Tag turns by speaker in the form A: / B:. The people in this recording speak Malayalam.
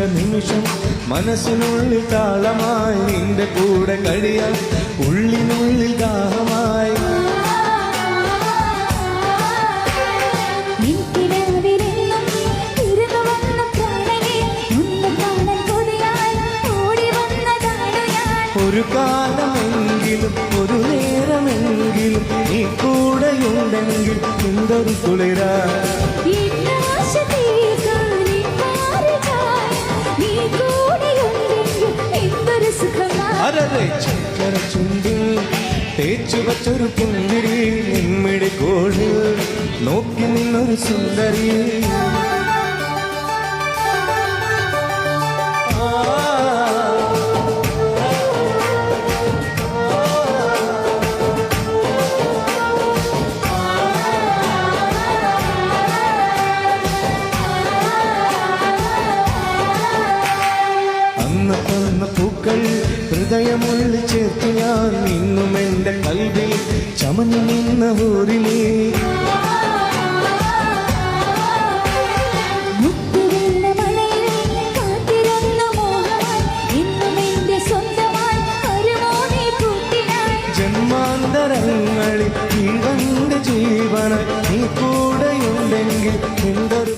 A: കണ്ട നിമിഷം. മനസ്സിനുള്ളിൽ താളമായി നിന്റെ കൂടെ കഴിയാൻ ഉള്ളിനുള്ളിൽ ദാഹമായി.
B: ഞാൻ.
A: ഒരു കാലമെങ്കിലും ഒരു നേരമെങ്കിലും നീ കൂടെയുണ്ടെങ്കിൽ എന്തൊരു കുളിരാ. അരരെ ചക്കര ചുണ്ടിൽ തേച്ചു വച്ചൊരു പുന്തിരി നിമ്മിടി കോഴ് നോക്കി നിന്നൊരു സുന്ദരി ഹൃദയമുള്ളിൽ ചേർത്ത് ഞാൻ ഇന്നും എന്റെ കൽവിൽ ചമഞ്ഞു നിന്ന ഊരിലേ ജന്മാന്തരങ്ങളിൽ ജീവന്റെ ജീവന നീ കൂടെയുണ്ടെങ്കിൽ എന്തൊരു.